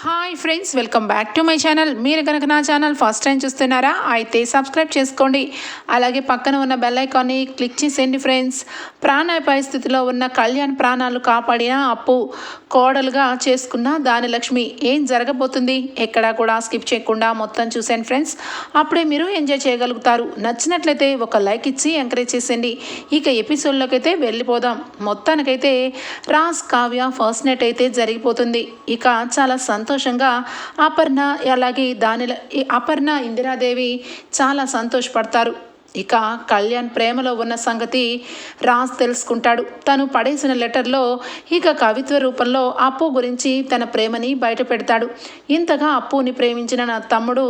Hi friends welcome back to my channel మీరు కనుక నా ఛానల్ ఫస్ట్ టైం చూస్తున్నారా అయితే సబ్స్క్రైబ్ చేసుకోండి. అలాగే పక్కన ఉన్న బెల్ ఐకాన్ని క్లిక్ చేసేయండి ఫ్రెండ్స్ ప్రాణ పరిస్థితిలో ఉన్న కళ్యాణ్ ప్రాణాలు కాపాడిన అప్పు కోడలుగా చేసుకున్న దాని లక్ష్మి ఏం జరగబోతుంది? ఎక్కడా కూడా స్కిప్ చేయకుండా మొత్తం చూసాను ఫ్రెండ్స్ అప్పుడే మీరు ఎంజాయ్ చేయగలుగుతారు. నచ్చినట్లయితే ఒక లైక్ ఇచ్చి ఎంకరేజ్ చేసేయండి. ఇక ఎపిసోడ్లోకి అయితే వెళ్ళిపోదాం. మొత్తానికైతే రాస్ కావ్య ఫస్ట్ నైట్ అయితే జరిగిపోతుంది. ఇక చాలా సంతోషంగా అపర్ణ అలాగే దానిల అపర్ణ ఇందిరాదేవి చాలా సంతోషపడతారు. ఇక కళ్యాణ్ ప్రేమలో ఉన్న సంగతి రాజ్ తెలుసుకుంటాడు. తను పడేసిన లెటర్లో ఇక కవిత్వ రూపంలో అప్పు గురించి తన ప్రేమని బయట పెడతాడు ఇంతగా అప్పుని ప్రేమించిన నా తమ్ముడు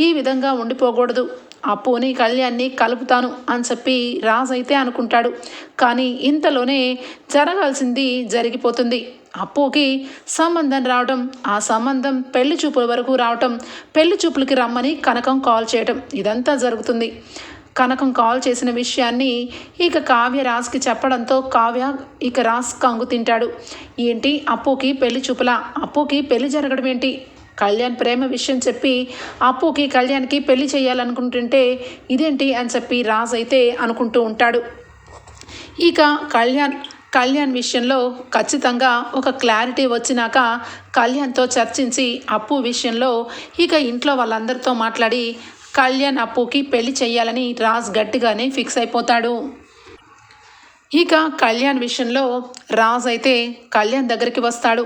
ఈ విధంగా ఉండిపోకూడదు. అప్పుని కళ్యాణ్ని కలుపుతాను అని చెప్పి రాజ్ అయితే అనుకుంటాడు. కానీ ఇంతలోనే జరగాల్సింది జరిగిపోతుంది. అప్పుకి సంబంధం రావడం ఆ సంబంధం పెళ్ళి చూపుల వరకు రావటం పెళ్ళి చూపులకి రమ్మని కనకం కాల్ చేయటం ఇదంతా జరుగుతుంది. కనకం కాల్ చేసిన విషయాన్ని ఇక కావ్య రాజ్కి చెప్పడంతో కావ్య ఇక రాజ్ కంగు తింటాడు. ఏంటి? అప్పుకి పెళ్ళి చూపులా? అప్పుకి పెళ్ళి జరగడం ఏంటి? కళ్యాణ్ ప్రేమ విషయం చెప్పి అప్పుకి కళ్యాణ్కి పెళ్ళి చేయాలనుకుంటుంటే ఇదేంటి అని చెప్పి రాజ్ అయితే అనుకుంటూ ఉంటాడు. ఇక కళ్యాణ్ కళ్యాణ్ విషయంలో ఖచ్చితంగా ఒక క్లారిటీ వచ్చినాక కళ్యాణ్తో చర్చించి అప్పు విషయంలో ఇక ఇంట్లో వాళ్ళందరితో మాట్లాడి కళ్యాణ్ అప్పుకి పెళ్ళి చేయాలని రాజ్ గట్టిగానే ఫిక్స్ అయిపోతాడు. ఇక కళ్యాణ్ విషయంలో రాజ్ అయితే కళ్యాణ్ దగ్గరికి వస్తాడు.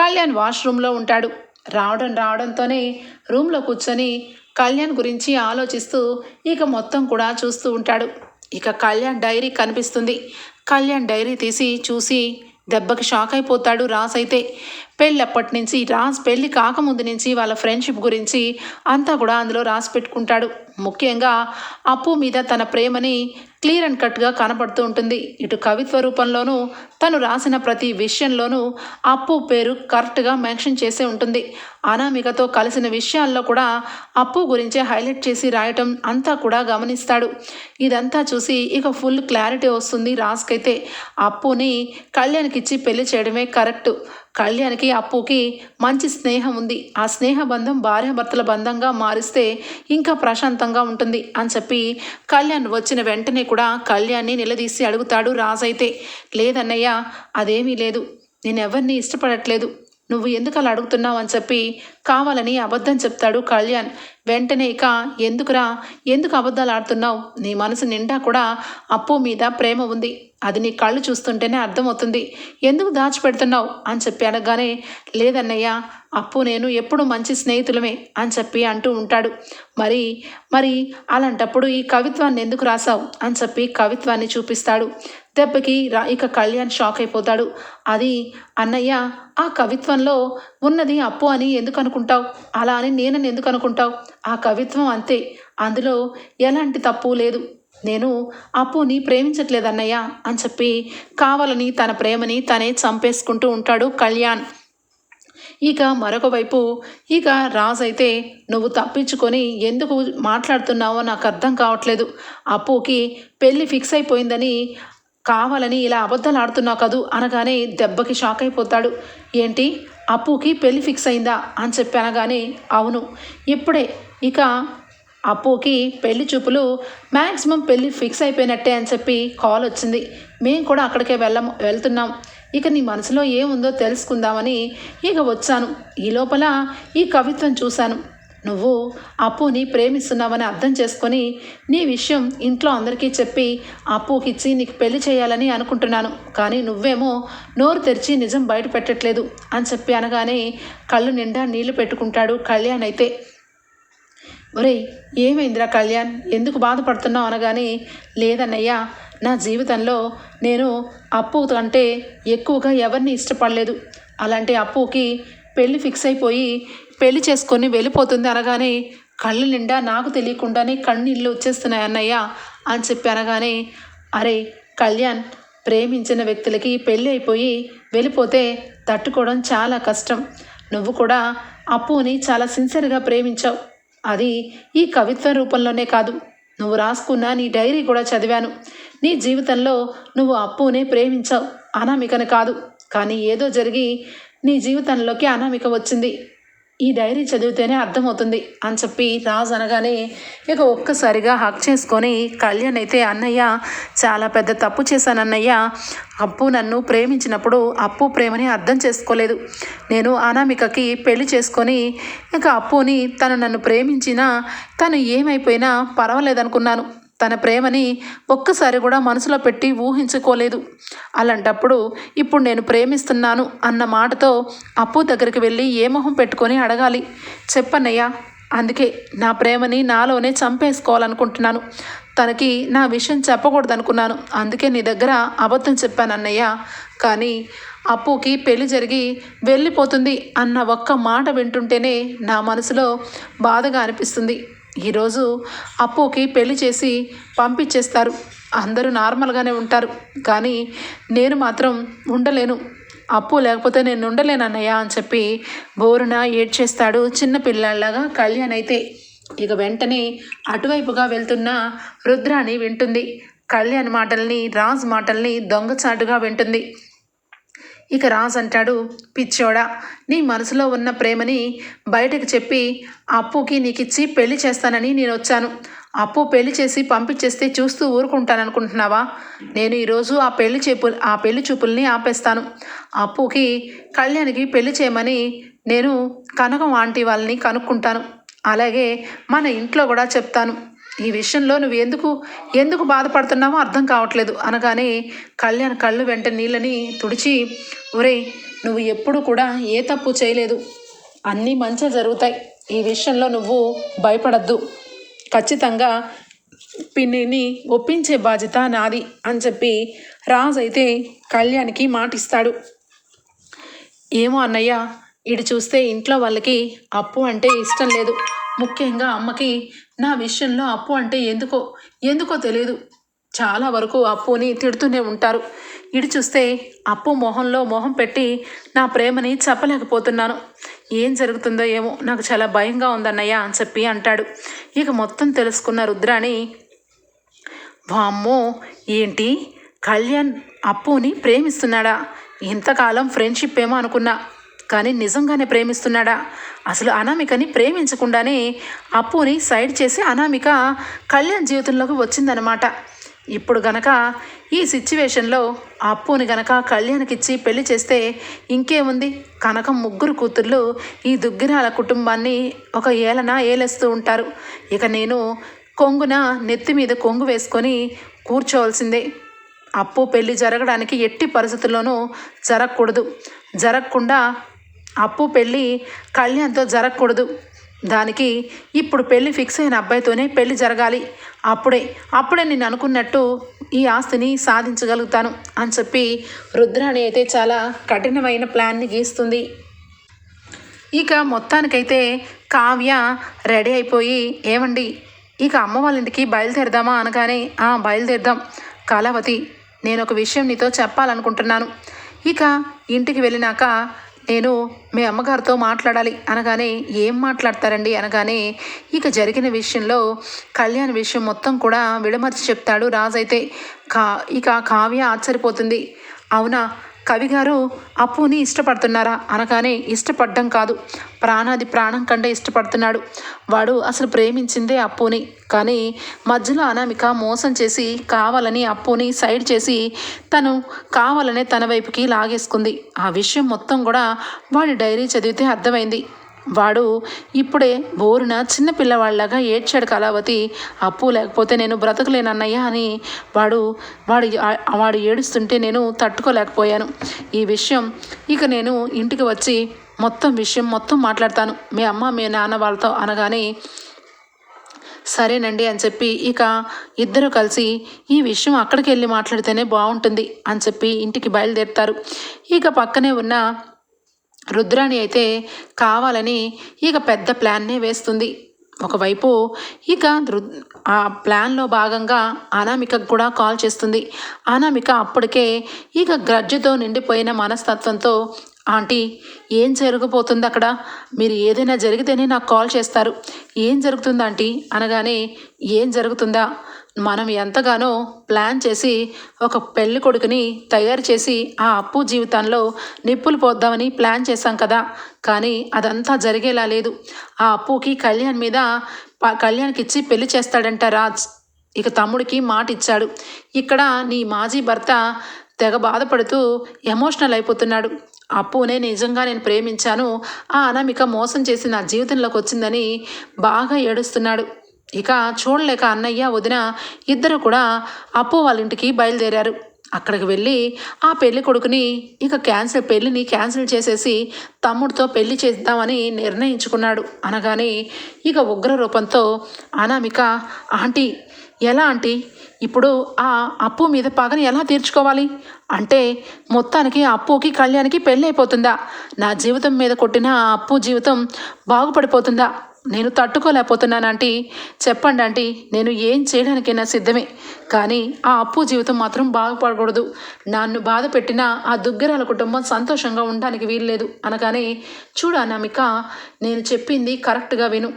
కళ్యాణ్ వాష్రూమ్లో ఉంటాడు. రావడం రావడంతోనే రూమ్లో కూర్చొని కళ్యాణ్ గురించి ఆలోచిస్తూ ఇక మొత్తం కూడా చూస్తూ ఉంటాడు. ఇక కళ్యాణ్ డైరీ కనిపిస్తుంది. కళ్యాణ్ డైరీ తీసి చూసి దెబ్బకి షాక్ అయిపోతాడు రాసైతే. అయితే పెళ్ళప్పటి నుంచి రాజ్ పెళ్ళి కాకముందు నుంచి వాళ్ళ ఫ్రెండ్షిప్ గురించి అంతా కూడా అందులో రాసి పెట్టుకుంటాడు. ముఖ్యంగా అప్పు మీద తన ప్రేమని క్లియర్ అండ్ కట్గా కనపడుతూ ఉంటుంది. ఇటు కవిత్వ రూపంలోనూ తను రాసిన ప్రతి విషయంలోనూ అప్పు పేరు కరెక్ట్గా మెన్షన్ చేసే ఉంటుంది. అనామికతో కలిసిన విషయాల్లో కూడా అప్పు గురించే హైలైట్ చేసి రాయటం అంతా కూడా గమనిస్తాడు. ఇదంతా చూసి ఇక ఫుల్ క్లారిటీ వస్తుంది రాజ్కైతే. అప్పుని కళ్యాణ్కి ఇచ్చి పెళ్ళి చేయడమే కరెక్ట్. కళ్యాణ్కి అప్పుకి మంచి స్నేహం ఉంది. ఆ స్నేహ బంధం భార్యాభర్తల బంధంగా మారిస్తే ఇంకా ప్రశాంతంగా ఉంటుంది అని చెప్పి కళ్యాణ్ వచ్చిన వెంటనే కూడా కళ్యాణ్ని నిలదీసి అడుగుతాడు రాజైతే లేదన్నయ్య అదేమీ లేదు. నేను ఎవరిని ఇష్టపడట్లేదు. నువ్వు ఎందుకు అలా అడుగుతున్నావు అని చెప్పి కావాలని అబద్ధం చెప్తాడు కళ్యాణ్. వెంటనే ఇక ఎందుకురా? ఎందుకు అబద్ధాలు ఆడుతున్నావు? నీ మనసు నిండా కూడా అప్పు మీద ప్రేమ ఉంది. అది నీ కళ్ళు చూస్తుంటేనే అర్థమవుతుంది. ఎందుకు దాచిపెడుతున్నావు? అని చెప్పి అనగానే లేదన్నయ్య అప్పు నేను ఎప్పుడు మంచి స్నేహితులమే అని చెప్పి అంటూ ఉంటాడు. మరి మరి అలాంటప్పుడు ఈ కవిత్వాన్ని ఎందుకు రాసావు అని చెప్పి కవిత్వాన్ని చూపిస్తాడు. దెబ్బకి రా ఇక కళ్యాణ్ షాక్ అయిపోతాడు. అది అన్నయ్య ఆ కవిత్వంలో ఉన్నది అప్పు అని ఎందుకు అనుకుంటావు? అలా అని నేనని ఎందుకు అనుకుంటావు? ఆ కవిత్వం అంతే. అందులో ఎలాంటి తప్పు లేదు. నేను అప్పుని ప్రేమించట్లేదన్నయ్య అని చెప్పి కావాలని తన ప్రేమని తనే చంపేసుకుంటూ ఉంటాడు కళ్యాణ్. ఇక మరొక వైపు ఇక రాజ్ అయితే నువ్వు తప్పించుకొని ఎందుకు మాట్లాడుతున్నావో నాకు అర్థం కావట్లేదు. అప్పుకి పెళ్ళి ఫిక్స్ అయిపోయిందని కావాలని ఇలా అబద్ధాలు ఆడుతున్నావు కదూ అనగానే దెబ్బకి షాక్ అయిపోతాడు. ఏంటి? అప్పుకి పెళ్ళి ఫిక్స్ అయిందా? అని చెప్పి అనగానే అవును. ఇప్పుడే. ఇక అప్పుకి పెళ్ళి చూపులు మ్యాక్సిమం పెళ్ళి ఫిక్స్ అయిపోయినట్టే అని చెప్పి కాల్ వచ్చింది. మేము కూడా అక్కడికే వెళ్ళము వెళ్తున్నాం. ఇక నీ మనసులో ఏముందో తెలుసుకుందామని ఇక వచ్చాను. ఈ లోపల ఈ కవిత్వం చూశాను. నువ్వు అప్పుని ప్రేమిస్తున్నావని అర్థం చేసుకొని నీ విషయం ఇంట్లో అందరికీ చెప్పి అప్పుకిచ్చి నీకు పెళ్ళి చేయాలని అనుకుంటున్నాను. కానీ నువ్వేమో నోరు తెరిచి నిజం బయట పెట్టట్లేదు అని చెప్పి అనగానే కళ్ళు నిండా నీళ్ళు పెట్టుకుంటాడు కళ్యాణ్ అయితే. ఒరేయ్ ఏమైందిరా కళ్యాణ్? ఎందుకు బాధపడుతున్నావు అనగానే లేదన్నయ్యా నా జీవితంలో నేను అప్పు కంటే ఎక్కువగా ఎవరిని ఇష్టపడలేదు. అలాంటి అప్పుకి పెళ్ళి ఫిక్స్ అయిపోయి పెళ్ళి చేసుకొని వెళ్ళిపోతుంది అనగానే కళ్ళు నిండా నాకు తెలియకుండానే కన్నీళ్ళు వచ్చేస్తున్నాయి అన్నయ్య అని చెప్పి అనగానే అరే కళ్యాణ్ ప్రేమించిన వ్యక్తులకి పెళ్ళి అయిపోయి వెళ్ళిపోతే తట్టుకోవడం చాలా కష్టం. నువ్వు కూడా అప్పుని చాలా సిన్సియర్గా ప్రేమించావు. అది ఈ కవిత్వ రూపంలోనే కాదు. నువ్వు రాసుకున్న నీ డైరీ కూడా చదివాను. నీ జీవితంలో నువ్వు అప్పునే ప్రేమించావు. అనామికను కాదు. కానీ ఏదో జరిగి నీ జీవితంలోకి అనామిక వచ్చింది. ఈ డైరీ చదివితేనే అర్థమవుతుంది అని చెప్పి రాజు అనగానే ఇక ఒక్కసారిగా హక్ చేసుకొని కళ్యాణ్ అయితే అన్నయ్య చాలా పెద్ద తప్పు చేశాను అన్నయ్య. అప్పు నన్ను ప్రేమించినప్పుడు అప్పు ప్రేమని అర్థం చేసుకోలేదు. నేను అనామికకి పెళ్ళి చేసుకొని ఇక అప్పుని తను నన్ను ప్రేమించినా తను ఏమైపోయినా పర్వాలేదనుకున్నాను. తన ప్రేమని ఒక్కసారి కూడా మనసులో పెట్టి ఊహించుకోలేదు. అలాంటప్పుడు ఇప్పుడు నేను ప్రేమిస్తున్నాను అన్న మాటతో అప్పు దగ్గరికి వెళ్ళి ఏ మొహం పెట్టుకొని అడగాలి. చెప్పన్నయ్యా అందుకే నా ప్రేమని నాలోనే చంపేసుకోవాలనుకుంటున్నాను. తనకి నా విషయం చెప్పకూడదనుకున్నాను. అందుకే నీ దగ్గర అబద్ధం చెప్పాను అన్నయ్య కానీ అప్పుకి పెళ్ళి జరిగి వెళ్ళిపోతుంది అన్న ఒక్క మాట వింటుంటేనే నా మనసులో బాధగా అనిపిస్తుంది. ఈరోజు అప్పుకి పెళ్ళి చేసి పంపించేస్తారు. అందరూ నార్మల్గానే ఉంటారు. కానీ నేను మాత్రం ఉండలేను. అప్పు లేకపోతే నేను ఉండలేను అన్నయ్య అని చెప్పి బోరున ఏడ్చేస్తాడు చిన్న పిల్లాళ్ళగా కళ్యాణ్ అయితే. ఇక వెంటనే అటువైపుగా వెళ్తున్న రుద్రాని వింటుంది. కళ్యాణ్ మాటల్ని రాజ్ మాటల్ని దొంగచాటుగా వింటుంది. ఇక రాజ్ అంటాడు పిచ్చోడా నీ మనసులో ఉన్న ప్రేమని బయటకు చెప్పి అప్పుకి నీకు ఇచ్చి పెళ్ళి చేస్తానని నేను వచ్చాను. అప్పు పెళ్ళి చేసి పంపించేస్తే చూస్తూ ఊరుకుంటాననుకుంటున్నావా? నేను ఈరోజు ఆ పెళ్ళి చూపు ఆ పెళ్ళి చూపుల్ని ఆపేస్తాను. అప్పుకి కళ్యాణ్కి పెళ్ళి చేయమని నేను కనకం ఆంటీ వాళ్ళని కనుక్కుంటాను. అలాగే మన ఇంట్లో కూడా చెప్తాను. ఈ విషయంలో నువ్వు ఎందుకు ఎందుకు బాధపడుతున్నావో అర్థం కావట్లేదు. అనగానే కళ్యాణ్ కళ్ళు వెంట నీళ్ళని తుడిచి ఒరేయ్ నువ్వు ఎప్పుడు కూడా ఏ తప్పు చేయలేదు. అన్నీ మంచిగా జరుగుతాయి. ఈ విషయంలో నువ్వు భయపడద్దు. ఖచ్చితంగా పిన్నిని ఒప్పించే బాధ్యత నాది అని చెప్పి రాజు అయితే కళ్యాణ్కి మాటిస్తాడు. ఏమో అన్నయ్య ఇటు చూస్తే ఇంట్లో వాళ్ళకి అప్పు అంటే ఇష్టం లేదు. ముఖ్యంగా అమ్మకి నా విషయంలో అప్పు అంటే ఎందుకో ఎందుకో తెలియదు చాలా వరకు అప్పుని తిడుతూనే ఉంటారు. ఇటు చూస్తే అప్పు మొహంలో మొహం పెట్టి నా ప్రేమని చెప్పలేకపోతున్నాను. ఏం జరుగుతుందో ఏమో నాకు చాలా భయంగా ఉందన్నయ్య అని చెప్పి అంటాడు. ఇక మొత్తం తెలుసుకున్న రుద్రాణి వామ్మో ఏంటి? కళ్యాణ్ అప్పుని ప్రేమిస్తున్నాడా? ఇంతకాలం ఫ్రెండ్షిప్ ఏమో అనుకున్నా. కానీ నిజంగానే ప్రేమిస్తున్నాడా? అసలు అనామికని ప్రేమించకుండానే అప్పుని సైడ్ చేసి అనామిక కళ్యాణ్ జీవితంలోకి వచ్చిందనమాట ఇప్పుడు గనక ఈ సిచ్యువేషన్లో అప్పుని గనక కళ్యాణ్కిచ్చి పెళ్ళి చేస్తే ఇంకేముంది? కనక ముగ్గురు కూతుర్లు ఈ దుగ్గిరాల కుటుంబాన్ని ఒక ఏలన ఏలేస్తూ ఉంటారు. ఇక నేను కొంగున నెత్తి మీద కొంగు వేసుకొని కూర్చోవలసిందే. అప్పు పెళ్ళి జరగడానికి ఎట్టి పరిస్థితుల్లోనూ జరగకూడదు. జరగకుండా అప్పు పెళ్ళి కళ్యాణ్తో జరగకూడదు. దానికి ఇప్పుడు పెళ్ళి ఫిక్స్ అయిన అబ్బాయితోనే పెళ్ళి జరగాలి. అప్పుడే అప్పుడే నేను అనుకున్నట్టు ఈ ఆస్తిని సాధించగలుగుతాను అని చెప్పి రుద్రాణి అయితే చాలా కఠినమైన ప్లాన్ని గీస్తుంది. ఇక మొత్తానికైతే కావ్య రెడీ అయిపోయి ఏమండి ఇక అమ్మ వాళ్ళ ఇంటికి బయలుదేరదామా అనగానే "ఆ, బయలుదేరదాం. కళావతి నేను ఒక విషయం నీతో చెప్పాలనుకుంటున్నాను. ఇక ఇంటికి వెళ్ళినాక నేను మీ అమ్మగారితో మాట్లాడాలి అనగానే ఏం మాట్లాడతారండి అనగానే ఇక జరిగిన విషయంలో కళ్యాణ్ విషయం మొత్తం కూడా విడమర్చి చెప్తాడు రాజైతే కా ఇక కావ్య ఆశ్చర్యపోతుంది. అవునా? కవిగారు అప్పుని ఇష్టపడుతున్నారా? అనగానే ఇష్టపడ్డం కాదు. ప్రాణాది ప్రాణం కంటే ఇష్టపడుతున్నాడు. వాడు అసలు ప్రేమించిందే అప్పుని. కానీ మధ్యలో అనామిక మోసం చేసి కావాలని అప్పుని సైడ్ చేసి తను కావాలనే తన వైపుకి లాగేసుకుంది. ఆ విషయం మొత్తం కూడా వాడి డైరీ చదివితే అర్థమైంది. వాడు ఇప్పుడే బోరున చిన్న పిల్లవాళ్ళలాగా ఏడ్చాడు కళావతి అప్పు లేకపోతే నేను బ్రతకలేనన్నయ్య అని వాడు వాడు వాడు ఏడుస్తుంటే నేను తట్టుకోలేకపోయాను. ఈ విషయం ఇక నేను ఇంటికి వచ్చి మొత్తం విషయం మొత్తం మాట్లాడతాను. మీ అమ్మ మీ నాన్న వాళ్ళతో అనగానే సరేనండి అని చెప్పి ఇక ఇద్దరు కలిసి ఈ విషయం అక్కడికి వెళ్ళి మాట్లాడితేనే బాగుంటుంది అని చెప్పి ఇంటికి బయలుదేరుతారు. ఇక పక్కనే ఉన్న రుద్రాణి అయితే కావాలని ఇక పెద్ద ప్లాన్నే వేస్తుంది. ఒకవైపు ఇక రు ఆ ప్లాన్లో భాగంగా అనామికకు కూడా కాల్ చేస్తుంది. అనామిక అప్పటికే ఇక గ్రజ్జుతో నిండిపోయిన మనస్తత్వంతో ఆంటీ ఏం జరగబోతుంది అక్కడ మీరు ఏదైనా జరిగితేనే నాకు కాల్ చేస్తారు. ఏం జరుగుతుంది ఆంటీ? అనగానే ఏం జరుగుతుందా? మనం ఎంతగానో ప్లాన్ చేసి ఒక పెళ్ళి కొడుకుని తయారు చేసి ఆ అప్పు జీవితంలో నిప్పులు పోద్దామని ప్లాన్ చేశాం కదా. కానీ అదంతా జరిగేలా లేదు. ఆ అప్పుకి కళ్యాణ్ మీద కళ్యాణ్కి ఇచ్చి పెళ్ళి చేస్తాడంట రాజ్. ఇక తమ్ముడికి మాట ఇచ్చాడు. ఇక్కడ నీ మాజీ భర్త తెగ బాధపడుతూ ఎమోషనల్ అయిపోతున్నాడు. అప్పునే నిజంగా నేను ప్రేమించాను. ఆ అనామిక మోసం చేసి నా జీవితంలోకి వచ్చిందని బాగా ఏడుస్తున్నాడు. ఇక చూడలేక అన్నయ్య వదిన ఇద్దరు కూడా అప్పు వాళ్ళ ఇంటికి బయలుదేరారు. అక్కడికి వెళ్ళి ఆ పెళ్ళి కొడుకుని ఇక క్యాన్సిల్ పెళ్ళిని క్యాన్సిల్ చేసేసి తమ్ముడితో పెళ్ళి చేద్దామని నిర్ణయించుకున్నాడు. అనగానే ఇక ఉగ్ర రూపంతో అనామిక ఆంటీ ఎలా ఆంటీ? ఇప్పుడు ఆ అప్పు మీద పగని ఎలా తీర్చుకోవాలి? అంటే మొత్తానికి అప్పుకి కళ్యాణ్కి పెళ్ళి అయిపోతుందా నా జీవితం మీద కొట్టిన ఆ అప్పు జీవితం బాగుపడిపోతుందా? నేను తట్టుకోలేకపోతున్నాను చెప్పండి ఆంటీ. నేను ఏం చేయడానికైనా సిద్ధమే. కానీ ఆ అప్పు జీవితం మాత్రం బాగుపడకూడదు. నన్ను బాధ పెట్టిన ఆ దుగ్గరాల కుటుంబం సంతోషంగా ఉండడానికి వీల్లేదు. అనగానే చూడు అనామిక నేను చెప్పింది కరెక్ట్గా విను.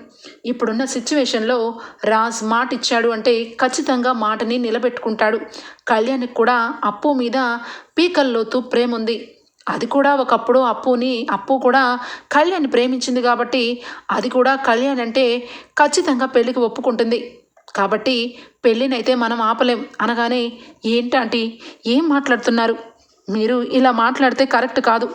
ఇప్పుడున్న సిచ్యువేషన్లో రాజ్ మాట ఇచ్చాడు అంటే ఖచ్చితంగా మాటని నిలబెట్టుకుంటాడు. కళ్యాణ్కి కూడా అప్పు మీద పీకల్లోతు ప్రేమ ఉంది అది కూడా ఒకప్పుడు అప్పుని అప్పు కూడా కళ్యాణ్ ప్రేమించింది కాబట్టి అది కూడా కళ్యాణ్ అంటే ఖచ్చితంగా పెళ్ళికి ఒప్పుకుంటుంది. కాబట్టి పెళ్ళినైతే మనం ఆపలేం. అనగానే ఏంటంటే ఏం మాట్లాడుతున్నారు? మీరు ఇలా మాట్లాడితే కరెక్ట్ కాదు.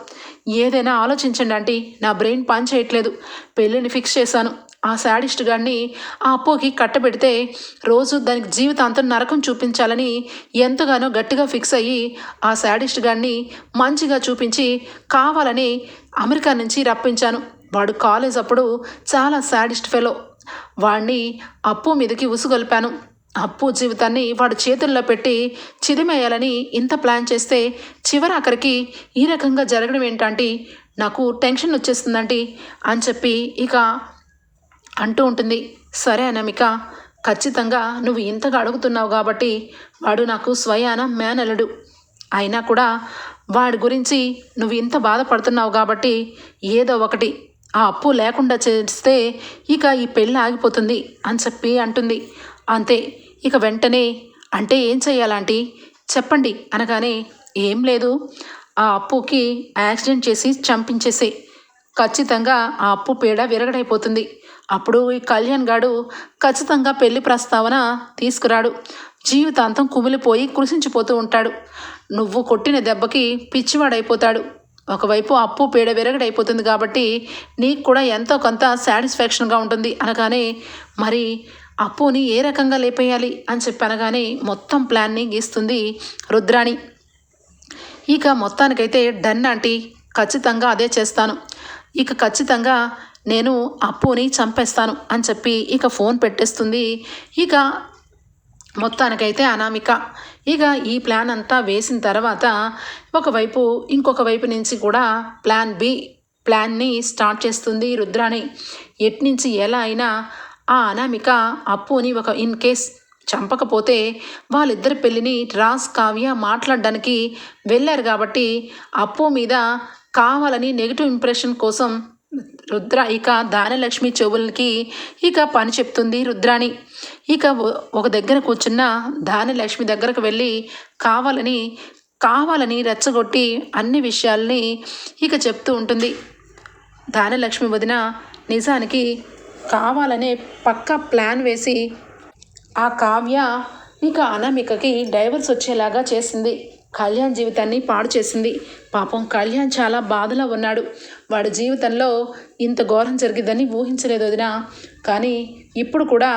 ఏదైనా ఆలోచించండి ఆంటీ నా బ్రెయిన్ పని చేయట్లేదు. పెళ్ళిని ఫిక్స్ చేశాను. ఆ శాడిస్ట్ గాడిని ఆ అప్పుకి కట్టబెడితే రోజు దానికి జీవితాంతం నరకం చూపించాలని ఎంతగానో గట్టిగా ఫిక్స్ అయ్యి ఆ శాడిస్ట్ గాడిని మంచిగా చూపించి కావాలని అమెరికా నుంచి రప్పించాను. వాడు కాలేజ్ అప్పుడు చాలా శాడిస్ట్ ఫెలో. వాడిని అప్పు మీదకి ఉసుగొల్పాను. అప్పు జీవితాన్ని వాడు చేతుల్లో పెట్టి చిదిమేయాలని ఇంత ప్లాన్ చేస్తే చివరి ఆఖరికి ఈ రకంగా జరగడం ఏంటంటే? నాకు టెన్షన్ వచ్చేస్తుందంటే అని చెప్పి ఇక అంటూ ఉంటుంది. సరే అనమిక ఖచ్చితంగా నువ్వు ఇంతగా అడుగుతున్నావు కాబట్టి వాడు నాకు స్వయాన మేనలుడు అయినా కూడా వాడి గురించి నువ్వు ఇంత బాధపడుతున్నావు కాబట్టి ఏదో ఒకటి ఆ అప్పు లేకుండా చేస్తే ఇక ఈ పెళ్ళి ఆగిపోతుంది అని చెప్పి అంటుంది. అంతే ఇక వెంటనే అంటే ఏం చేయాలంటే చెప్పండి అనగానే ఏం లేదు. ఆ అప్పుకి యాక్సిడెంట్ చేసి చంపించేసే. ఖచ్చితంగా ఆ అప్పు పీడ విరగడైపోతుంది. అప్పుడు ఈ కళ్యాణ్ గాడు ఖచ్చితంగా పెళ్ళి ప్రస్తావన తీసుకురాడు. జీవితాంతం కుమిలిపోయి కృషించిపోతూ ఉంటాడు. నువ్వు కొట్టిన దెబ్బకి పిచ్చివాడైపోతాడు. ఒకవైపు అప్పు పీడ విరగడైపోతుంది కాబట్టి నీకు కూడా ఎంతో కొంత సాటిస్ఫాక్షన్గా ఉంటుంది అనగానే మరి అప్పుని ఏ రకంగా లేపేయాలి అని చెప్పి అనగానే మొత్తం ప్లాన్ని గీస్తుంది రుద్రాణి. ఇక మొత్తానికైతే డన్ ఆంటీ ఖచ్చితంగా అదే చేస్తాను. ఇక ఖచ్చితంగా నేను అప్పుని చంపేస్తాను అని చెప్పి ఇక ఫోన్ పెట్టేస్తుంది. ఇక మొత్తానికైతే అనామిక. ఇక ఈ ప్లాన్ అంతా వేసిన తర్వాత ఒకవైపు ఇంకొక వైపు నుంచి కూడా ప్లాన్ బి ప్లాన్ని స్టార్ట్ చేస్తుంది రుద్రాణి. ఎట్నుంచి ఎలా అయినా ఆ అనామిక అప్పుని ఒక ఇన్ కేస్ చంపకపోతే వాళ్ళిద్దరి పెళ్ళిని రాజ్ కావ్య మాట్లాడడానికి వెళ్ళారు కాబట్టి అప్పు మీద కావాలని నెగిటివ్ ఇంప్రెషన్ కోసం రుద్ర ఇక దానలక్ష్మి చెవులకి ఇక పని చెప్తుంది రుద్రాణి. ఇక ఒక దగ్గర కూర్చున్న దానలక్ష్మి దగ్గరకు వెళ్ళి కావాలని కావాలని రెచ్చగొట్టి అన్ని విషయాల్ని ఇక చెప్తూ ఉంటుంది. దానలక్ష్మి వదిన నిజానికి కావాలనే పక్క ప్లాన్ వేసి ఆ కావ్య ఇక అనామికకి డైవర్స్ వచ్చేలాగా చేసింది. కళ్యాణ్ జీవితాన్ని పాడు చేసింది. పాపం కళ్యాణ్ చాలా బాధలో ఉన్నాడు. వాడి జీవితంలో ఇంత ఘోరం జరిగిద్దని ఊహించలేదు వదిన. కానీ ఇప్పుడు కూడా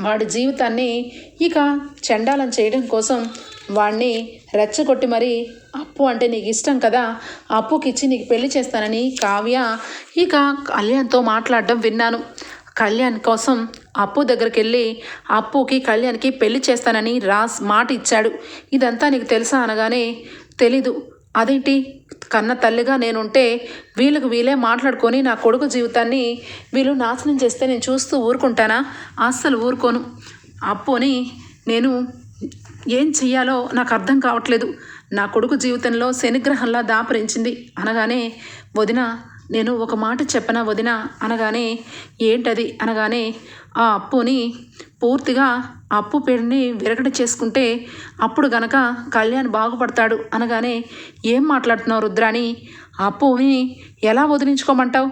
వాడి జీవితాన్ని ఇక చండాలం చేయడం కోసం వాడిని రెచ్చగొట్టి మరి అప్పు అంటే నీకు ఇష్టం కదా అప్పుకిచ్చి నీకు పెళ్ళి చేస్తానని కావ్య ఇక కళ్యాణ్తో మాట్లాడడం విన్నాను. కళ్యాణ్ కోసం అప్పు దగ్గరికి వెళ్ళి అప్పుకి కళ్యాణ్కి పెళ్ళి చేస్తానని రాస్ మాట ఇచ్చాడు ఇదంతా నీకు తెలుసా అనగానే తెలీదు. అదేంటి? కన్న తల్లిగా నేనుంటే వీళ్ళకు వీళ్ళే మాట్లాడుకొని నా కొడుకు జీవితాన్ని వీళ్ళు నాశనం చేస్తే నేను చూస్తూ ఊరుకుంటానా? అస్సలు ఊరుకోను. అప్పుని నేను ఏం చెయ్యాలో నాకు అర్థం కావట్లేదు. నా కొడుకు జీవితంలో శనిగ్రహంలా దాపరించింది. అనగానే వదిన నేను ఒక మాట చెప్పన వదిన? అనగానే ఏంటది? అనగానే ఆ అప్పుని పూర్తిగా అప్పు పేరుని విరగడ చేసుకుంటే అప్పుడు గనక కళ్యాణ్ బాగుపడతాడు. అనగానే ఏం మాట్లాడుతున్నావు రుద్రాని ఆ అప్పుని ఎలా వదిలించుకోమంటావు?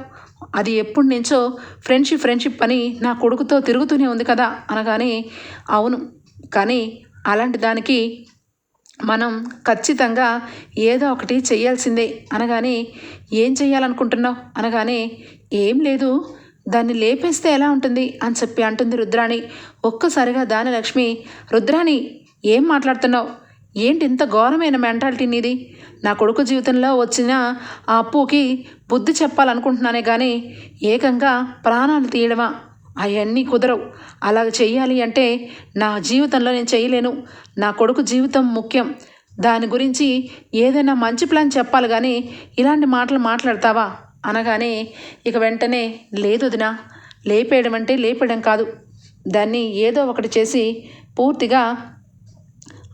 అది ఎప్పటి నుంచో ఫ్రెండ్షిప్ ఫ్రెండ్షిప్ అని నా కొడుకుతో తిరుగుతూనే ఉంది కదా? అనగానే అవును. కానీ అలాంటి దానికి మనం ఖచ్చితంగా ఏదో ఒకటి చేయాల్సిందే అనగానే ఏం చేయాలనుకుంటున్నావు అనగానే ఏం లేదు. దాన్ని లేపేస్తే ఎలా ఉంటుంది? అని చెప్పి అంటుంది రుద్రాణి. ఒక్కసారిగా దానిలక్ష్మి రుద్రాణి ఏం మాట్లాడుతున్నావు? ఏంటి ఇంత ఘోరమైన మెంటాలిటీ నీది? నా కొడుకు జీవితంలో వచ్చిన ఆ అప్పుకి బుద్ధి చెప్పాలనుకుంటున్నానే కానీ ఏకంగా ప్రాణాలు తీయడమా? అవన్నీ కుదరవు. అలా చేయాలి అంటే నా జీవితంలో నేను చేయలేను నా కొడుకు జీవితం ముఖ్యం. దాని గురించి ఏదైనా మంచి ప్లాన్ చెప్పాలి కానీ ఇలాంటి మాటలు మాట్లాడతావా? అనగానే ఇక వెంటనే లేదు వదినా లేపేయడం అంటే లేపేయడం కాదు. దాన్ని ఏదో ఒకటి చేసి పూర్తిగా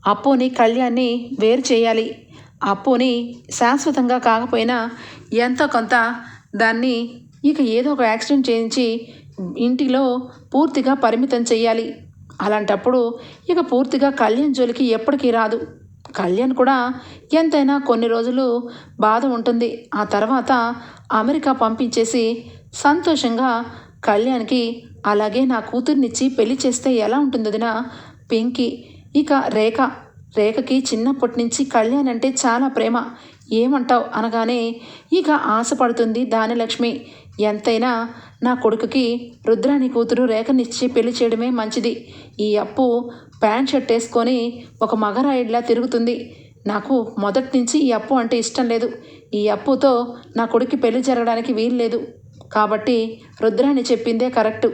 అప్పుని కళ్యాణ్ని వేరు చేయాలి. అప్పుని శాశ్వతంగా కాకపోయినా ఎంతో కొంత దాన్ని ఇక ఏదో ఒక యాక్సిడెంట్ చేయించి ఇంటిలో పూర్తిగా పరిమితం చేయాలి అలాంటప్పుడు ఇక పూర్తిగా కళ్యాణ్ జోలికి ఎప్పటికీ రాదు. కళ్యాణ్ కూడా ఎంతైనా కొన్ని రోజులు బాధ ఉంటుంది. ఆ తర్వాత అమెరికా పంపించేసి సంతోషంగా కళ్యాణ్కి అలాగే నా కూతుర్నిచ్చి పెళ్ళి చేస్తే ఎలా ఉంటుంది వదినా? ఇక రేఖ. రేఖకి చిన్నప్పటి నుంచి కళ్యాణ్ అంటే చాలా ప్రేమ. ఏమంటావు? అనగానే ఇక ఆశపడుతుంది దానిలక్ష్మి ఎంతైనా నా కొడుకుకి రుద్రాణి కూతురు రేఖనిచ్చి పెళ్ళి చేయడమే మంచిది. ఈ అప్పు ప్యాంట్ షర్ట్ వేసుకొని ఒక మగరాయిడ్లా తిరుగుతుంది. నాకు మొదటి నుంచి ఈ అప్పు అంటే ఇష్టం లేదు. ఈ అప్పుతో నా కొడుక్కి పెళ్ళి జరగడానికి వీలు లేదు. కాబట్టి రుద్రాణి చెప్పిందే కరెక్టు.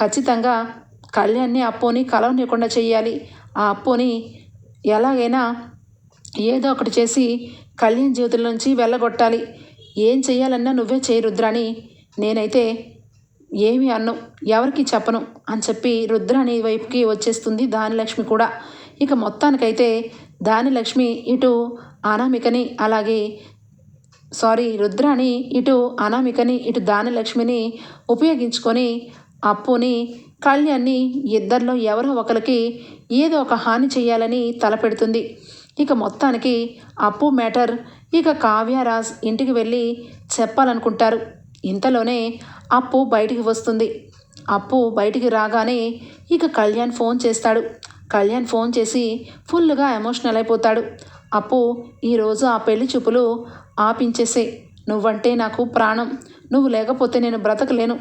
ఖచ్చితంగా కళ్యాణ్ని అప్పుని కలవనీయకుండా చేయాలి ఆ అప్పుని ఎలాగైనా ఏదో ఒకటి చేసి కళ్యాణ్ జీవితం నుంచి వెళ్ళగొట్టాలి. ఏం చేయాలన్నా నువ్వే చేయి రుద్రాని నేనైతే ఏమి అన్ను ఎవరికి చెప్పను అని చెప్పి రుద్రాని వైపుకి వచ్చేస్తుంది దానిలక్ష్మి కూడా. ఇక మొత్తానికైతే దానిలక్ష్మి ఇటు అనామికని అలాగే సారీ రుద్రాని ఇటు అనామికని ఇటు దానిలక్ష్మిని ఉపయోగించుకొని అప్పుని కళ్యాణ్ని ఇద్దరిలో ఎవరో ఒకరికి ఏదో ఒక హాని చేయాలని తలపెడుతుంది. ఇక మొత్తానికి అప్పు మ్యాటర్ ఇక కావ్యరాజ్ ఇంటికి వెళ్ళి చెప్పాలనుకుంటారు. ఇంతలోనే అప్పు బయటికి వస్తుంది. అప్పు బయటికి రాగానే ఇక కళ్యాణ్ ఫోన్ చేస్తాడు. కళ్యాణ్ ఫోన్ చేసి ఫుల్గా ఎమోషనల్ అయిపోతాడు. అప్పు ఈరోజు ఆ పెళ్ళి చూపులు ఆపించేసే. నువ్వంటే నాకు ప్రాణం. నువ్వు లేకపోతే నేను బ్రతకలేను.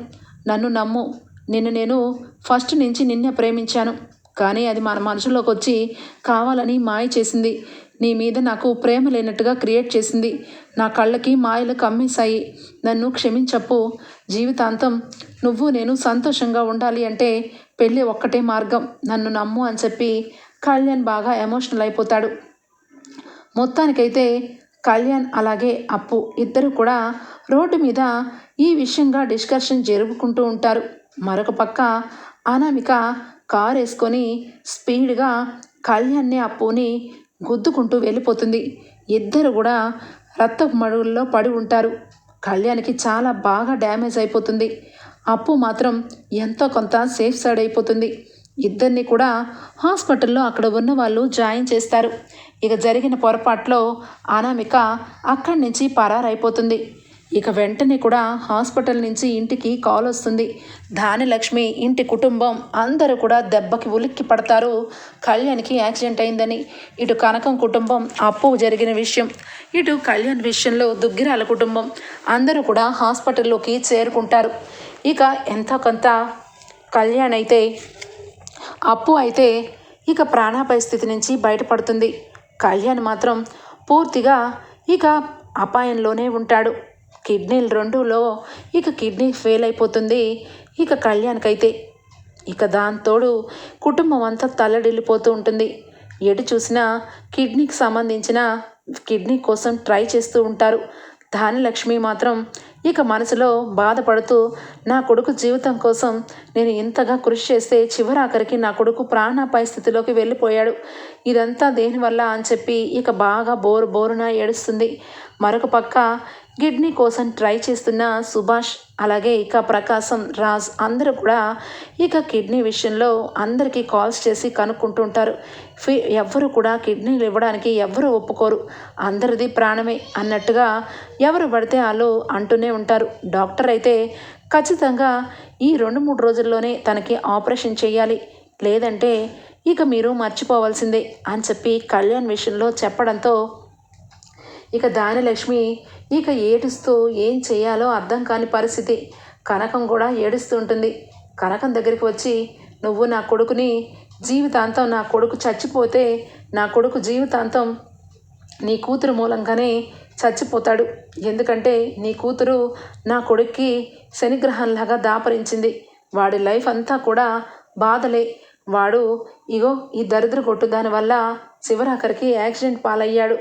నన్ను నమ్ము. నిన్ను నేను ఫస్ట్ నుంచి నిన్నే ప్రేమించాను. కానీ అది మన మనసులోకి వచ్చి కావాలని మాయ చేసింది. నీ మీద నాకు ప్రేమ లేనట్టుగా క్రియేట్ చేసింది. నా కళ్ళకి మాయలు కమ్మేశాయి. నన్ను క్షమించప్పు జీవితాంతం నువ్వు నేను సంతోషంగా ఉండాలి అంటే పెళ్ళి ఒక్కటే మార్గం. నన్ను నమ్ము అని చెప్పి కళ్యాణ్ బాగా ఎమోషనల్ అయిపోతాడు. మొత్తానికైతే కళ్యాణ్ అలాగే అప్పు. ఇద్దరు కూడా రోడ్డు మీద ఈ విషయంగా డిస్కషన్ జరుపుకుంటూ ఉంటారు. మరొక పక్క అనామిక కారు వేసుకొని స్పీడ్గా కళ్యాణ్ని అప్పుని గుద్దుకుంటూ వెళ్ళిపోతుంది. ఇద్దరు కూడా రక్తపు మడుగుల్లో పడి ఉంటారు. కళ్యాణ్కి చాలా బాగా డ్యామేజ్ అయిపోతుంది. అప్పు మాత్రం ఎంతో కొంత సేఫ్ సైడ్ అయిపోతుంది. ఇద్దరిని కూడా హాస్పిటల్లో అక్కడ ఉన్న వాళ్ళు జాయిన్ చేస్తారు. ఇక జరిగిన పొరపాట్లో అనామిక అక్కడి నుంచి పరారైపోతుంది. ఇక వెంటనే కూడా హాస్పిటల్ నుంచి ఇంటికి కాల్ వస్తుంది. ధాన్యలక్ష్మి ఇంటి కుటుంబం అందరూ కూడా దెబ్బకి ఉలిక్కి పడతారు. కళ్యాణ్కి యాక్సిడెంట్ అయిందని. ఇటు కనకం కుటుంబం అప్పు జరిగిన విషయం. ఇటు కళ్యాణ్ విషయంలో దుగ్గిరాల కుటుంబం అందరూ కూడా హాస్పిటల్లోకి చేరుకుంటారు. ఇక ఎంతో కొంత కళ్యాణ్ అయితే అప్పు అయితే ఇక ప్రాణాపాయ స్థితి నుంచి బయటపడుతుంది. కళ్యాణ్ మాత్రం పూర్తిగా ఇక అపాయంలోనే ఉంటాడు. కిడ్నీలు రెండులో ఇక కిడ్నీ ఫెయిల్ అయిపోతుంది. ఇక కళ్యాణ్కైతే ఇక దాంతోడు కుటుంబం అంతా తల్లడిల్లిపోతూ ఉంటుంది. ఎటు చూసినా కిడ్నీకి సంబంధించిన కిడ్నీ కోసం ట్రై చేస్తూ ఉంటారు. ధానిలక్ష్మి మాత్రం ఇక మనసులో బాధపడుతూ నా కొడుకు జీవితం కోసం నేను ఇంతగా కృషి చేస్తే చివరాఖరికి నా కొడుకు ప్రాణాపాయ స్థితిలోకి వెళ్ళిపోయాడు. ఇదంతా దేనివల్ల అని చెప్పి ఇక బాగా బోరు బోరున ఏడుస్తుంది. మరొక పక్క కిడ్నీ కోసం ట్రై చేస్తున్న సుభాష్ అలాగే ఇక ప్రకాశం రాజ్ అందరూ కూడా ఇక కిడ్నీ విషయంలో అందరికీ కాల్స్ చేసి కనుక్కుంటూ ఉంటారు ఫీ ఎవ్వరు కూడా కిడ్నీలు ఇవ్వడానికి ఎవ్వరు ఒప్పుకోరు. అందరిది ప్రాణమే అన్నట్టుగా ఎవరు పడితే వాళ్ళు అంటూనే ఉంటారు. డాక్టర్ అయితే ఖచ్చితంగా ఈ రెండు మూడు రోజుల్లోనే తనకి ఆపరేషన్ చేయాలి. లేదంటే ఇక మీరు మర్చిపోవాల్సిందే అని చెప్పి కళ్యాణ్ విషయంలో చెప్పడంతో ఇక దానిలక్ష్మి ఇక ఏడుస్తూ ఏం చేయాలో అర్థం కాని పరిస్థితి. కనకం కూడా ఏడుస్తూ ఉంటుంది కనకం దగ్గరికి వచ్చి నువ్వు నా కొడుకుని జీవితాంతం నా కొడుకు చచ్చిపోతే నా కొడుకు జీవితాంతం నీ కూతురు మూలంగానే చచ్చిపోతాడు. ఎందుకంటే నీ కూతురు నా కొడుక్కి శనిగ్రహంలాగా దాపరించింది. వాడి లైఫ్ అంతా కూడా బాధలే. వాడు ఇగో ఈ దరిద్ర కొట్టు దానివల్ల చివరాఖరికి యాక్సిడెంట్ పాలయ్యాడు.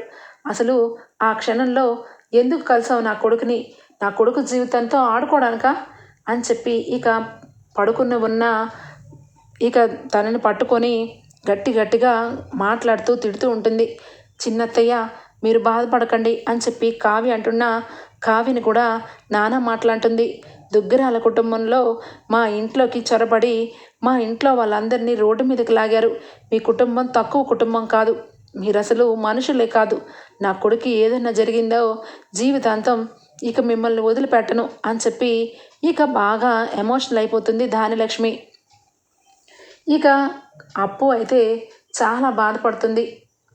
అసలు ఆ క్షణంలో ఎందుకు కలిసావు నా కొడుకుని? నా కొడుకు జీవితంతో ఆడుకోవడానికా అని చెప్పి ఇక పడుకుని ఉన్న ఇక తనని పట్టుకొని గట్టి గట్టిగా మాట్లాడుతూ తిడుతూ ఉంటుంది. చిన్నత్తయ్య మీరు బాధపడకండి అని చెప్పి కావి అంటున్న కావిని కూడా నాన్న మాట్లాడుతుంది. దుగ్గరాల కుటుంబంలో మా ఇంట్లోకి చొరబడి మా ఇంట్లో వాళ్ళందరినీ రోడ్డు మీదకి లాగారు. మీ కుటుంబం తక్కువ కుటుంబం కాదు. మీరు అసలు మనుషులే కాదు. నా కొడుకు ఏదైనా జరిగిందో జీవితాంతం ఇక మిమ్మల్ని వదిలిపెట్టను అని చెప్పి ఇక బాగా ఎమోషనల్ అయిపోతుంది దానిలక్ష్మి ఇక అప్పు అయితే చాలా బాధపడుతుంది.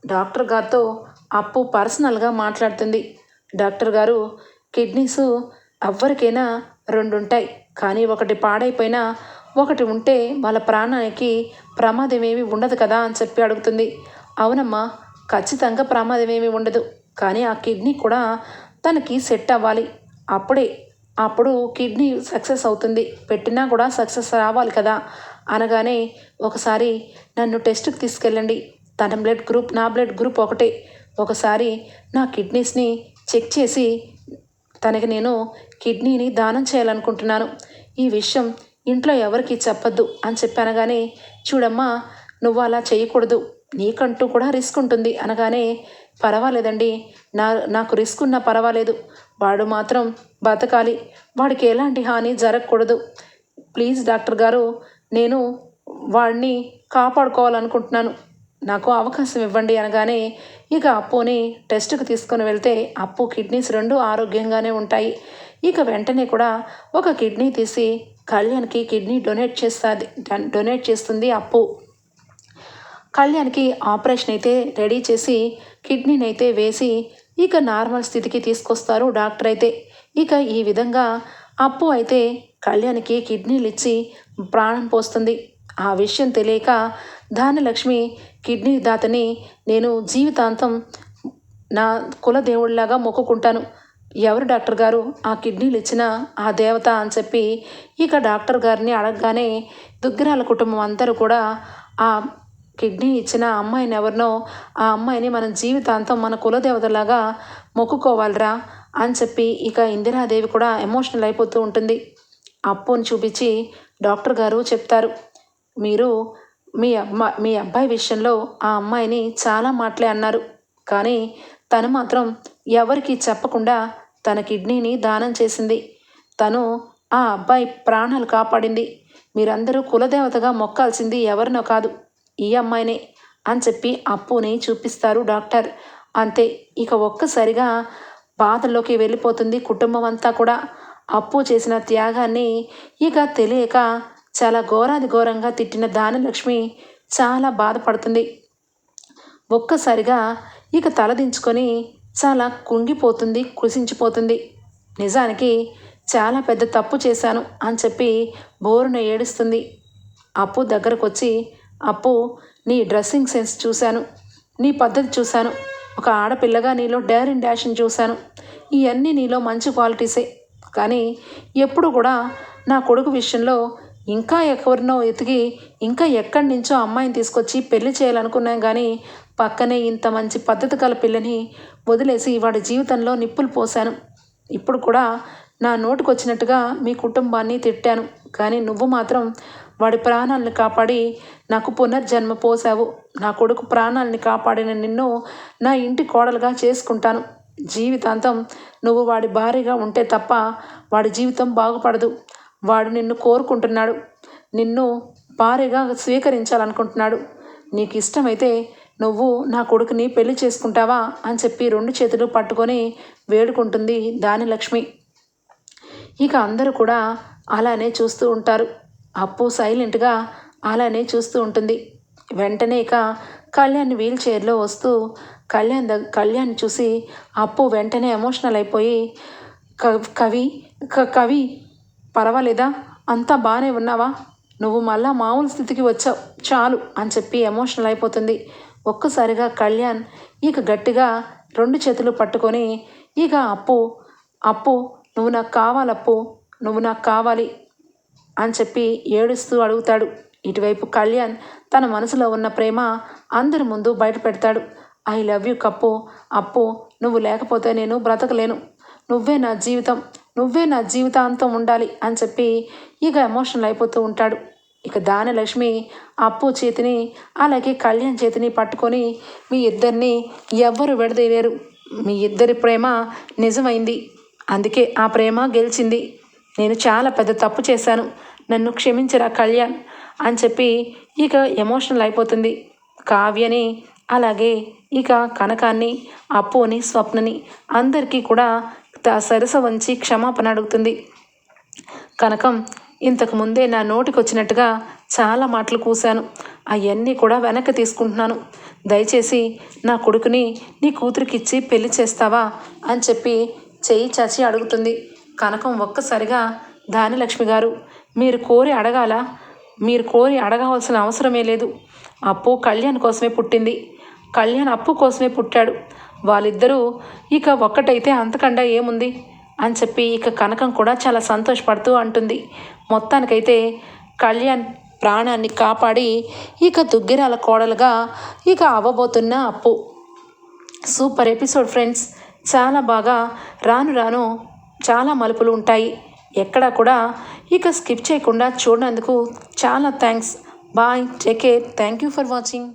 డాక్టర్ గారితో అప్పు పర్సనల్గా మాట్లాడుతుంది. డాక్టర్ గారు కిడ్నీస్ ఎవ్వరికైనా రెండు ఉంటాయి కానీ ఒకటి పాడైపోయినా ఒకటి ఉంటే వాళ్ళ ప్రాణానికి ప్రమాదం ఏమీ ఉండదు కదా అని చెప్పి అడుగుతుంది. అవునమ్మా ఖచ్చితంగా ప్రమాదం ఏమీ ఉండదు. కానీ ఆ కిడ్నీ కూడా తనకి సెట్ అవ్వాలి. అప్పుడే అప్పుడు కిడ్నీ సక్సెస్ అవుతుంది. పెట్టినా కూడా సక్సెస్ రావాలి కదా? అనగానే ఒకసారి నన్ను టెస్ట్కి తీసుకెళ్ళండి. తన బ్లడ్ గ్రూప్ నా బ్లడ్ గ్రూప్ ఒకటే. ఒకసారి నా కిడ్నీస్ని చెక్ చేసి తనకి నేను కిడ్నీని దానం చేయాలనుకుంటున్నాను. ఈ విషయం ఇంట్లో ఎవరికి చెప్పొద్దు అని చెప్పనగానే చూడమ్మా నువ్వు అలా చేయకూడదు. నీకంటూ కూడా రిస్క్ ఉంటుంది. అనగానే పర్వాలేదండి నా నాకు రిస్క్ ఉన్నా పర్వాలేదు. వాడు మాత్రం బతకాలి. వాడికి ఎలాంటి హాని జరగకూడదు. ప్లీజ్ డాక్టర్ గారు నేను వాడిని కాపాడుకోవాలనుకుంటున్నాను. నాకు అవకాశం ఇవ్వండి అనగానే ఇక అప్పుని టెస్ట్కి తీసుకొని వెళ్తే అప్పు కిడ్నీస్ రెండు ఆరోగ్యంగానే ఉంటాయి. ఇక వెంటనే కూడా ఒక కిడ్నీ తీసి కళ్యాణ్కి కిడ్నీ డొనేట్ చేస్తుంది డొనేట్ చేస్తుంది అప్పు. కళ్యాణ్కి ఆపరేషన్ అయితే రెడీ చేసి కిడ్నీని అయితే వేసి ఇక నార్మల్ స్థితికి తీసుకొస్తారు డాక్టర్ అయితే. ఇక ఈ విధంగా అప్పు అయితే కళ్యాణ్కి కిడ్నీలు ఇచ్చి ప్రాణం పోస్తుంది. ఆ విషయం తెలియక ధాన్యలక్ష్మి కిడ్నీ దాతని నేను జీవితాంతం నా కుల దేవుడిలాగా మొక్కుకుంటాను. ఎవరు డాక్టర్ గారు ఆ కిడ్నీలు ఇచ్చిన ఆ దేవత అని చెప్పి ఇక డాక్టర్ గారిని అడగగానే దుగ్గిరాల కుటుంబం అందరూ కూడా ఆ కిడ్నీ ఇచ్చిన అమ్మాయిని ఎవరినో ఆ అమ్మాయిని మనం జీవితాంతం మన కులదేవతలాగా మొక్కుకోవాలిరా అని చెప్పి ఇక ఇందిరాదేవి కూడా ఎమోషనల్ అయిపోతూ ఉంటుంది. అప్పుని చూపించి డాక్టర్ గారు చెప్తారు. మీరు మీ అమ్మా మీ అబ్బాయి విషయంలో ఆ అమ్మాయిని చాలా మాటలే అన్నారు. కానీ తను మాత్రం ఎవరికి చెప్పకుండా తన కిడ్నీని దానం చేసింది. తను ఆ అబ్బాయి ప్రాణాలు కాపాడింది. మీరందరూ కులదేవతగా మొక్కాల్సింది ఎవరినో కాదు. ఈ అమ్మాయినే అని చెప్పి అప్పుని చూపిస్తారు డాక్టర్. అంతే ఇక ఒక్కసారిగా బాధల్లోకి వెళ్ళిపోతుంది కుటుంబం అంతా కూడా. అప్పు చేసిన త్యాగాన్ని ఇక తెలియక చాలా ఘోరాది ఘోరంగా తిట్టిన దానలక్ష్మి చాలా బాధపడుతుంది. ఒక్కసారిగా ఇక తలదించుకొని చాలా కుంగిపోతుంది కృషించిపోతుంది నిజానికి చాలా పెద్ద తప్పు చేశాను అని చెప్పి బోరున ఏడుస్తుంది. అప్పు దగ్గరకు వచ్చి అప్పు నీ డ్రెస్సింగ్ సెన్స్ చూశాను నీ పద్ధతి చూశాను ఒక ఆడపిల్లగా నీలో డేర్ అండ్ డాష్ని చూశాను. ఇవన్నీ నీలో మంచి క్వాలిటీసే. కానీ ఎప్పుడు కూడా నా కొడుకు విషయంలో ఇంకా ఎవరినో ఎతికి ఇంకా ఎక్కడి నుంచో అమ్మాయిని తీసుకొచ్చి పెళ్ళి చేయాలనుకున్నాం కానీ పక్కనే ఇంత మంచి పద్ధతి గల పిల్లని వదిలేసి వాడి జీవితంలో నిప్పులు పోశాను. ఇప్పుడు కూడా నా నోటుకొచ్చినట్టుగా మీ కుటుంబాన్ని తిట్టాను. కానీ నువ్వు మాత్రం వాడి ప్రాణాలను కాపాడి నాకు పునర్జన్మ పోసావు నా కొడుకు ప్రాణాలని కాపాడిన నిన్ను నా ఇంటి కోడలుగా చేసుకుంటాను. జీవితాంతం నువ్వు వాడి భార్యగా ఉంటే తప్ప వాడి జీవితం బాగుపడదు. వాడు నిన్ను కోరుకుంటున్నాడు. నిన్ను భార్యగా స్వీకరించాలనుకుంటున్నాడు. నీకు ఇష్టమైతే నువ్వు నా కొడుకుని పెళ్ళి చేసుకుంటావా అని చెప్పి రెండు చేతులు పట్టుకొని వేడుకుంటుంది దాని లక్ష్మి. ఇక అందరూ కూడా అలానే చూస్తూ ఉంటారు. అప్పు సైలెంట్గా అలానే చూస్తూ ఉంటుంది. వెంటనే ఇక కళ్యాణ్ వీల్ చైర్లో వస్తూ కళ్యాణ్ ద కళ్యాణ్ చూసి అప్పు వెంటనే ఎమోషనల్ అయిపోయి కవి కవి పర్వాలేదా? అంతా బాగానే ఉన్నావా? నువ్వు మళ్ళా మామూలు స్థితికి వచ్చావు చాలు అని చెప్పి ఎమోషనల్ అయిపోతుంది. ఒక్కసారిగా కళ్యాణ్ ఇక గట్టిగా రెండు చేతులు పట్టుకొని ఇక అప్పు అప్పు నువ్వు నాకు కావాలప్పు నువ్వు నాకు కావాలి అని చెప్పి ఏడుస్తూ అడుగుతాడు. ఇటువైపు కళ్యాణ్ తన మనసులో ఉన్న ప్రేమ అందరి ముందు బయట పెడతాడు. ఐ లవ్ యూ కప్పు అప్పు నువ్వు లేకపోతే నేను బ్రతకలేను. నువ్వే నా జీవితం నువ్వే నా జీవితాంతం ఉండాలి అని చెప్పి ఇక ఎమోషనల్ అయిపోతూ ఉంటాడు. ఇక దానలక్ష్మి అప్పు చేతిని అలాగే కళ్యాణ్ చేతిని పట్టుకొని మీ ఇద్దరిని ఎవ్వరు విడదీయలేరు. మీ ఇద్దరి ప్రేమ నిజమైంది. అందుకే ఆ ప్రేమ గెలిచింది. నేను చాలా పెద్ద తప్పు చేశాను. నన్ను క్షమించరా కళ్యాణ్ అని చెప్పి ఇక ఎమోషనల్ అయిపోతుంది. కావ్యని అలాగే ఇక కనకాన్ని అప్పుని స్వప్నని అందరికీ కూడా సరస వంచి క్షమాపణ అడుగుతుంది. కనకం ఇంతకు ముందే నా నోటికి వచ్చినట్టుగా చాలా మాటలు కూశాను. అవన్నీ కూడా వెనక్కి తీసుకుంటున్నాను. దయచేసి నా కొడుకుని నీ కూతురికిచ్చి పెళ్ళి చేస్తావా అని చెప్పి చెయ్యి చాచి అడుగుతుంది. కనకం ఒక్కసారిగా దానిలక్ష్మి గారు మీరు కోరి అడగాల మీరు కోరి అడగవలసిన అవసరమే లేదు. అప్పు కళ్యాణ్ కోసమే పుట్టింది. కళ్యాణ్ అప్పు కోసమే పుట్టాడు. వాళ్ళిద్దరూ ఇక ఒక్కటైతే అంతకండా ఏముంది? అని చెప్పి ఇక కనకం కూడా చాలా సంతోషపడుతూ అంటుంది. మొత్తానికైతే కళ్యాణ్ ప్రాణాన్ని కాపాడి ఇక దుగ్గిరాల కోడలుగా ఇక అవ్వబోతున్న అప్పు. సూపర్ ఎపిసోడ్ ఫ్రెండ్స్ చాలా బాగా రాను రాను చాలా మలుపులు ఉంటాయి. ఎక్కడా కూడా ఇక స్కిప్ చేయకుండా చూడనందుకు చాలా thanks bye take care thank you for watching.